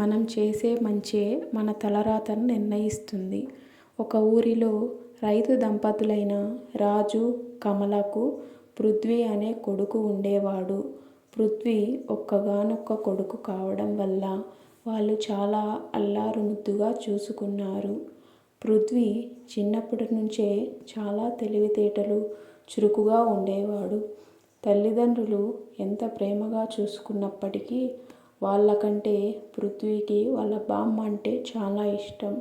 మనం చేసే మంచే మన తలరాతను నిర్ణయిస్తుంది. ఒక ఊరిలో రైతు దంపతులైన రాజు కమలకు పృథ్వీ అనే కొడుకు ఉండేవాడు. పృథ్వీ ఒక్కగానొక్క కొడుకు కావడం వల్ల వాళ్ళు చాలా అల్లారుముద్దుగా చూసుకున్నారు. పృథ్వీ చిన్నప్పటి నుంచే చాలా తెలివితేటలు చురుకుగా ఉండేవాడు. తల్లిదండ్రులు ఎంత ప్రేమగా చూసుకున్నప్పటికీ వాళ్ళకంటే పృథ్వీకి వాళ్ళ బామ్మ అంటే చాలా ఇష్టం.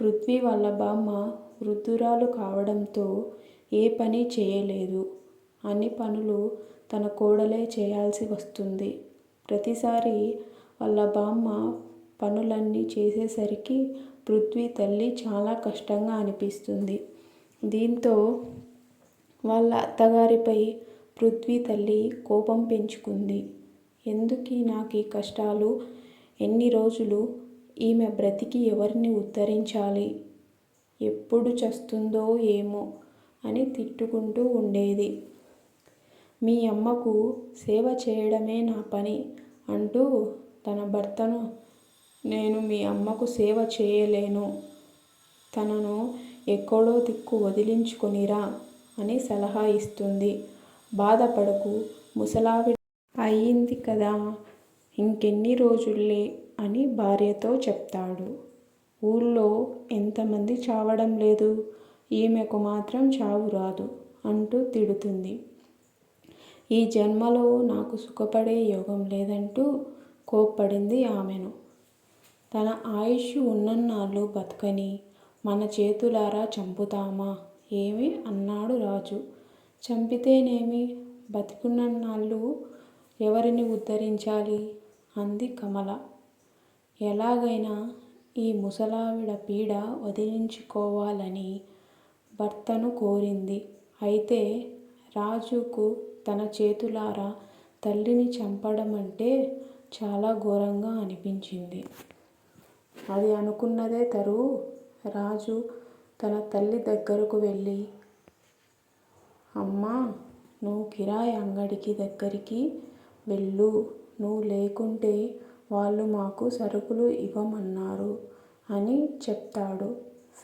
పృథ్వీ వాళ్ళ బామ్మ వృద్ధురాలు కావడంతో ఏ పని చేయలేదు. అన్ని పనులు తన కోడలే చేయాల్సి వస్తుంది. ప్రతిసారి వాళ్ళ బామ్మ పనులన్నీ చేసేసరికి పృథ్వీ తల్లి చాలా కష్టంగా అనిపిస్తుంది. దీంతో వాళ్ళ అత్తగారిపై పృథ్వీ తల్లి కోపం పెంచుకుంది. ఎందుకు నాకు ఈ కష్టాలు? ఎన్ని రోజులు ఈమె బ్రతికి ఎవరిని ఉద్ధరించాలి? ఎప్పుడు చస్తుందో ఏమో అని తిట్టుకుంటూ ఉండేది. మీ అమ్మకు సేవ చేయడమే నా పని అంటూ తన భర్తను నేను మీ అమ్మకు సేవ చేయలేను. తనను ఎక్కడో దిక్కు వదిలించుకునిరా అని సలహా ఇస్తుంది. బాధపడకు ముసలావిడ అయ్యింది కదా ఇంకెన్ని రోజుల్లే అని భార్యతో చెప్తాడు. ఊళ్ళో ఎంతమంది చావడం లేదు ఈమెకు మాత్రం చావు రాదు అంటూ తిడుతుంది. ఈ జన్మలో నాకు సుఖపడే యోగం లేదంటూ కోప్పడింది ఆమెను. తన ఆయుష్ ఉన్నన్నాళ్ళు బతకని మన చేతులారా చంపుతామా ఏమి అన్నాడు రాజు. చంపితేనేమి బతికున్నన్నాళ్ళు ఎవరిని ఉద్ధరించాలి? అంది కమల. ఎలాగైనా ఈ ముసలావిడ పీడ వదిలించుకోవాలని భర్తను కోరింది. అయితే రాజుకు తన చేతులారా తల్లిని చంపడం అంటే చాలా ఘోరంగా అనిపించింది. అది అనుకున్నదే తరువు రాజు తన తల్లి దగ్గరకు వెళ్ళి అమ్మా నువ్వు కిరాయి అంగడికి దగ్గరికి వెళ్ళు. నువ్వు లేకుంటే వాళ్ళు మాకు సరుకులు ఇవ్వమన్నారు అని చెప్తాడు.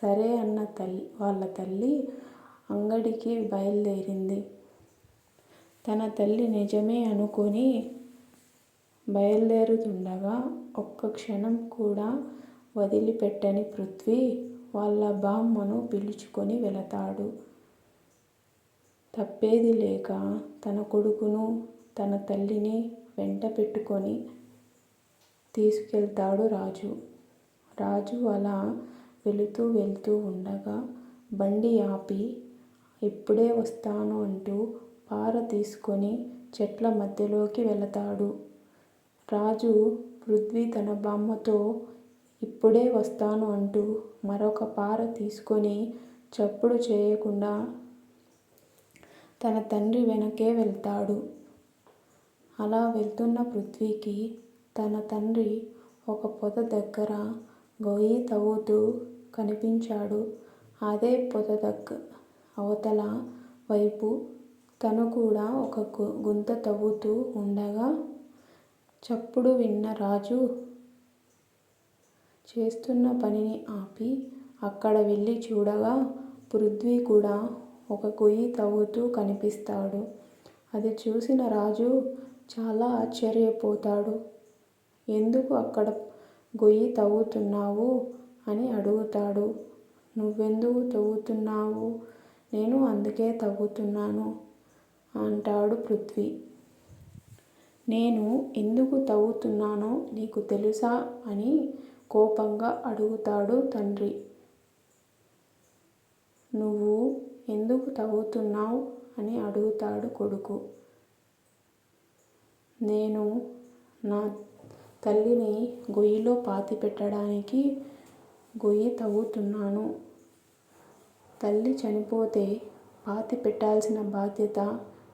సరే అన్న తల్లి వాళ్ళ తల్లి అంగడికి బయలుదేరింది. తన తల్లి నిజమే అనుకొని బయలుదేరుతుండగా ఒక్క క్షణం కూడా వదిలిపెట్టని పృథ్వీ వాళ్ళ బామ్మను పిలుచుకొని వెళతాడు. తప్పేది లేక తన కొడుకును తన తల్లిని వెంట పెట్టుకొని తీసుకెళ్తాడు రాజు. రాజు అలా వెళుతూ వెళ్తూ ఉండగా బండి ఆపి ఇప్పుడే వస్తాను అంటూ పార తీసుకొని చెట్ల మధ్యలోకి వెళతాడు. రాజు పృథ్వీ తన బామ్మతో ఇప్పుడే వస్తాను అంటూ మరొక పార తీసుకొని చప్పుడు చేయకుండా తన తండ్రి వెనకే వెళ్తాడు. అలా వెళ్తున్న పృథ్వీకి తన తండ్రి ఒక పొద దగ్గర గొయ్యి తవ్వుతూ కనిపించాడు. అదే పొద దగ్గ అవతల వైపు తను కూడా ఒక గుంత తవ్వుతూ ఉండగా చప్పుడు విన్న రాజు చేస్తున్న పనిని ఆపి అక్కడ వెళ్ళి చూడగా పృథ్వీ కూడా ఒక గొయ్యి తవ్వుతూ కనిపిస్తాడు. అది చూసిన రాజు చాలా ఆశ్చర్యపోతాడు. ఎందుకు అక్కడ గొయ్యి తవ్వుతున్నావు? అని అడుగుతాడు. నువ్వెందుకు తవ్వుతున్నావు? నేను అందుకే తవ్వుతున్నాను అంటాడు పృథ్వీ. నేను ఎందుకు తవ్వుతున్నానో నీకు తెలుసా? అని కోపంగా అడుగుతాడు తండ్రి. నువ్వు ఎందుకు తవ్వుతున్నావు? అని అడుగుతాడు కొడుకు. నేను నా తల్లిని గొయ్యిలో పాతి పెట్టడానికి గొయ్యి తవ్వుతున్నాను. తల్లి చనిపోతే పాతి పెట్టాల్సిన బాధ్యత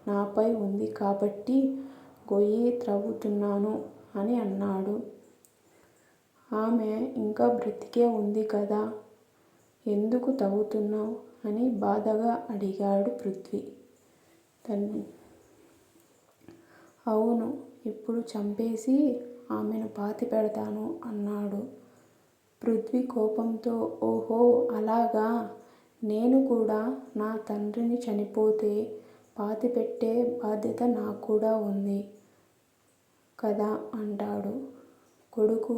నాపై ఉంది కాబట్టి గొయ్యి త్రవ్వుతున్నాను అని అన్నాడు. ఆమె ఇంకా బ్రతికే ఉంది కదా ఎందుకు తవ్వుతున్నావు అని బాధగా అడిగాడు పృథ్వీ. తను అవును ఇప్పుడు చంపేసి ఆమెను పాతి పెడతాను అన్నాడు. పృథ్వీ కోపంతో ఓహో అలాగా? నేను కూడా నా తండ్రిని చనిపోతే పాతిపెట్టే బాధ్యత నాకు కూడా ఉంది కదా అంటాడు. కొడుకు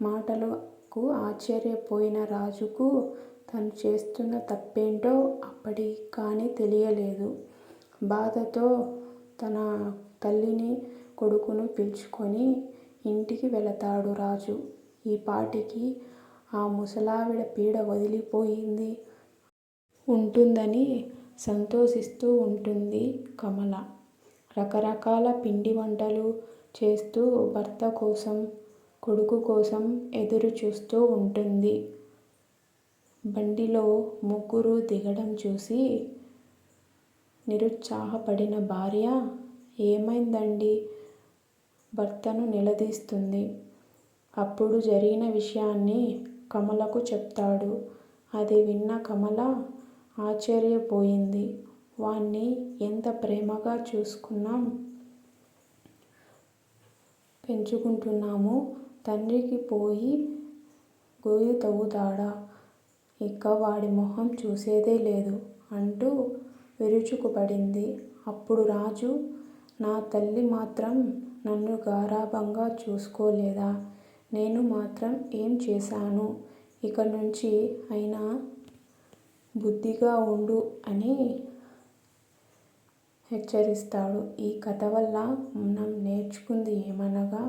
మాటలకు ఆశ్చర్యపోయిన రాజుకు తను చేస్తున్న తప్పేంటో అప్పటి కానీ తెలియలేదు. బాధతో తన తల్లిని కొడుకును పిలుచుకొని ఇంటికి వెళతాడు రాజు. ఈ పాటికి ఆ ముసలావిడ పీడ వదిలిపోయింది. ఉంటుందని సంతోషిస్తూ ఉంటుంది కమల. రకరకాల పిండి వంటలు చేస్తూ భర్త కోసం కొడుకు కోసం ఎదురు చూస్తూ ఉంటుంది. బండిలో ముగ్గురు దిగడం చూసి నిరుత్సాహపడిన భార్య ఏమైందండి? భర్తను నిలదీస్తుంది. అప్పుడు జరిగిన విషయాన్ని కమలకు చెప్తాడు. అది విన్న కమల ఆశ్చర్యపోయింది. వాణ్ణి ఎంత ప్రేమగా చూసుకున్నాం పెంచుకుంటున్నాము. తండ్రికి పోయి గోయి తవ్వుతాడా ఇక వాడి మొహం చూసేదే లేదు అంటూ విరుచుకుపడింది. అప్పుడు రాజు నా తల్లి మాత్రం నన్ను గారాబంగా చూసుకోలేదా? నేను మాత్రం ఏం చేశాను? ఇక నుంచి అయినా బుద్ధిగా ఉండు అని హెచ్చరిస్తాడు. ఈ కథ వల్ల మనం నేర్చుకుంది ఏమనగా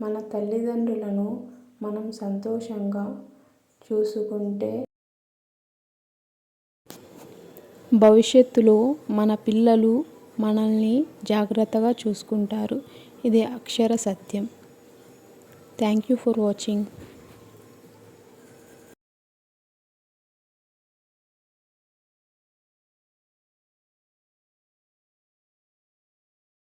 మన తల్లిదండ్రులను మనం సంతోషంగా చూసుకుంటే భవిష్యత్తులో మన పిల్లలు మనల్ని జాగ్రత్తగా చూసుకుంటారు. ఇది అక్షర సత్యం. Thank you for watching